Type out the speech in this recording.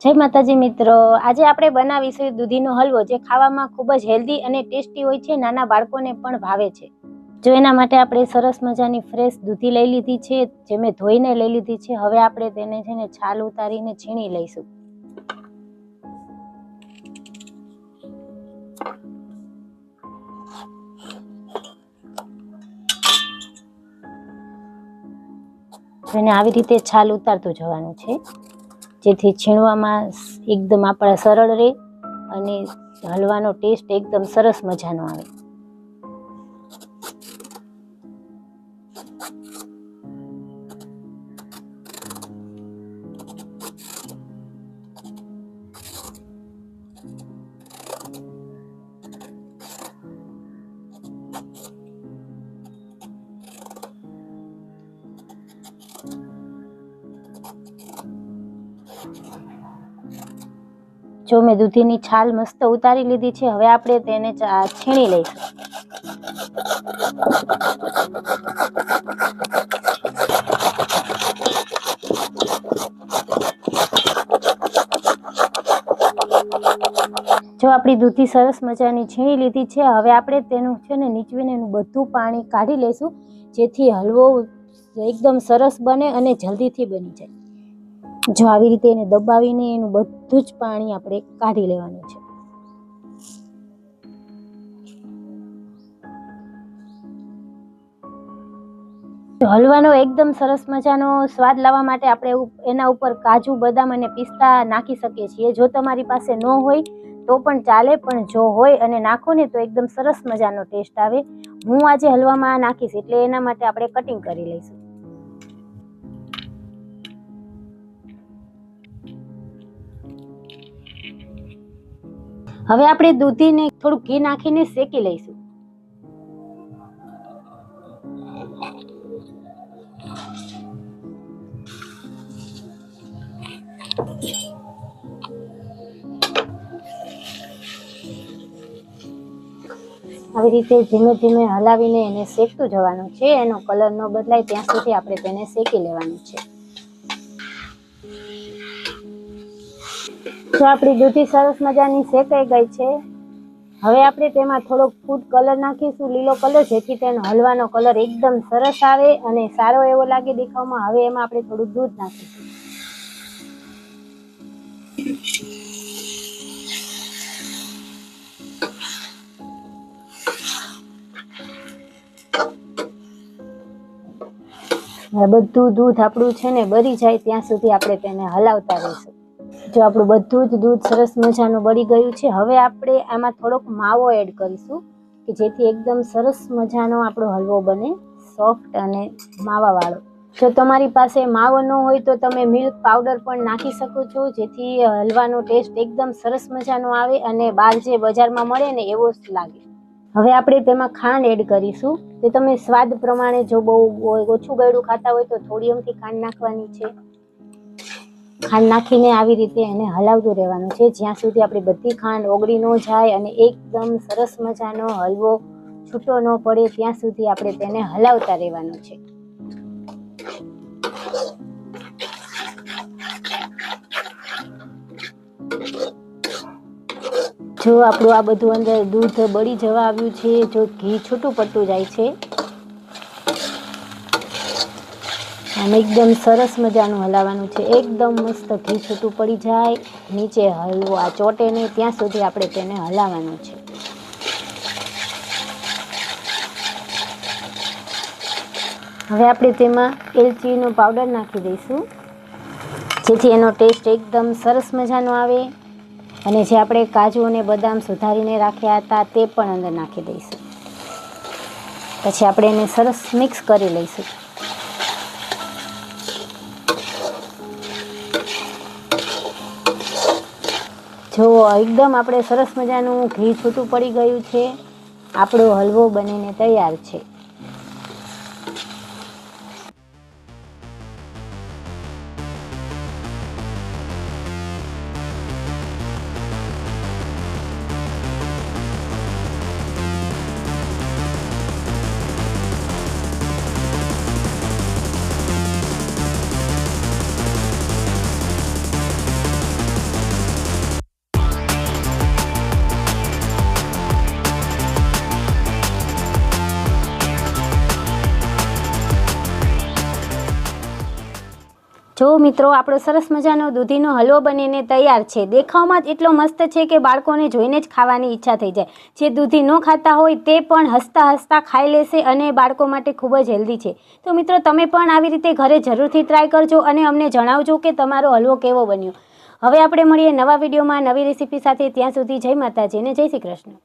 જય માતાજી મિત્રો. આજે આપણે બનાવીશું દૂધીનો હલવો જે ખાવામાં ખૂબ જ હેલ્ધી અને ટેસ્ટી હોય છે, નાના બાળકોને પણ ભાવે છે. જો એના માટે આપણે સરસ મજાની ફ્રેશ દૂધી લઈ લીધી છે, જે મેં ધોઈને લઈ લીધી છે. હવે આપણે તેને છે ને છાલ ઉતારીને છીણી લઈશું. એને આવી રીતે છાલ ઉતારતું જવાનું છે. જેથી છીણવામાં એકદમ આપણા સરળ રહે અને હલવાનો ટેસ્ટ એકદમ સરસ મજાનો આવે. જો મેં દૂધીની છાલ મસ્ત ઉતારી લીધી છે, હવે આપણે તેને છીણી લઈશું. જો આપણી દૂધી સરસ મજાની છીણી લીધી છે, હવે આપણે તેનું છે ને નીચવીને એનું બધું પાણી કાઢી લઈશું, જેથી હલવો એકદમ સરસ બને અને જલ્દીથી બની જાય. જો આવી રીતે એને દબાવીને એનું બધું જ પાણી આપણે કાઢી લેવાનું છે. હલવાનો એકદમ સરસ મજાનો સ્વાદ લાવવા માટે આપણે એના ઉપર કાજુ, બદામ અને પિસ્તા નાખી શકીએ છીએ. જો તમારી પાસે ન હોય તો પણ ચાલે, પણ જો હોય અને નાખો ને તો એકદમ સરસ મજાનો ટેસ્ટ આવે. હું આજે હલવામાં નાખીશ એટલે એના માટે આપણે કટિંગ કરી લઈશું. હવે આપણે દૂધીને થોડું ઘી નાખીને શેકી લઈશું. આવી રીતે ધીમે ધીમે હલાવીને એને શેકતું જવાનું છે. એનો કલર ન બદલાય ત્યાં સુધી આપણે તેને શેકી લેવાનું છે. જો આપણી દૂધી સરસ મજાની શેકાઈ ગઈ છે. હવે આપણે તેમાં થોડોક ફૂડ કલર નાખીશું, લીલો કલર જેથી તેનો હલવાનો કલર એકદમ સરસ આવે અને સારો એવો લાગે દેખાવમાં. હવે એમાં આપણે થોડું દૂધ નાખીશું. બધું દૂધ આપણું છે ને બરી જાય, ત્યાં સુધી આપણે તેને હલાવતા રહીશું. જો આપણું બધું જ દૂધ સરસ મજાનું બળી ગયું છે, હવે આપણે આમાં થોડોક માવો એડ કરીશું, કે જેથી એકદમ સરસ મજાનો આપણો હલવો બને સોફ્ટ અને માવાવાળો. જો તમારી પાસે માવો ન હોય તો તમે મિલ્ક પાવડર પણ નાખી શકો છો, જેથી હલવાનો ટેસ્ટ એકદમ સરસ મજાનો આવે અને બહાર જે બજારમાં મળે ને એવો જ લાગે. હવે આપણે તેમાં ખાંડ એડ કરીશું તે તમે સ્વાદ પ્રમાણે જો બહુ ઓછું ગળ્યું ખાતા હોય તો થોડી અમથી ખાંડ નાખવાની છે. ખાંડ નાખીને આવી રીતે એને હલાવતું રહેવાનું છે. જ્યાં સુધી આપણી બધી ખાંડ ઓગળી ન જાય અને એકદમ સરસ મજાનો હલવો છૂટો ન પડે, ત્યાં સુધી આપણે તેને હલાવતા રહેવાનું છે. જો આપણું આ બધું અંદર દૂધ બળી જવા આવ્યું છે, જો ઘી છૂટું પડતું જાય છે આમ એકદમ સરસ મજાનું હલાવવાનું છે. એકદમ મસ્ત ઘી છૂટું પડી જાય, નીચે હલવો, આ ચોટે નહીં, ત્યાં સુધી આપણે તેને હલાવવાનું છે. હવે આપણે તેમાં એલચીનો પાવડર નાખી દઈશું. જેથી એનો ટેસ્ટ એકદમ સરસ મજાનો આવે અને જે આપણે કાજુ અને બદામ સુધારીને રાખ્યા હતા તે પણ અંદર નાખી દઈશું. પછી આપણે એને સરસ મિક્સ કરી લઈશું. જો એકદમ આપણે સરસ મજાનું ઘી છૂટું પડી ગયું છે. આપણો હલવો બનીને તૈયાર છે. જો મિત્રો, આપણો સરસ મજાનો દૂધીનો હલવો બનીને તૈયાર છે. દેખાવમાં જ એટલો મસ્ત છે કે બાળકોને જોઈને જ ખાવાની ઈચ્છા થઈ જાય. જે દૂધી ન ખાતા હોય તે પણ હસતા હસતા ખાઈ લેશે અને બાળકો માટે ખૂબ જ હેલ્ધી છે. તો મિત્રો, તમે પણ આવી રીતે ઘરે જરૂરથી ટ્રાય કરજો અને અમને જણાવજો કે તમારો હલવો કેવો બન્યો. હવે આપણે મળીએ નવા વિડીયોમાં નવી રેસીપી સાથે. ત્યાં સુધી જય માતાજી અને જય શ્રી કૃષ્ણ.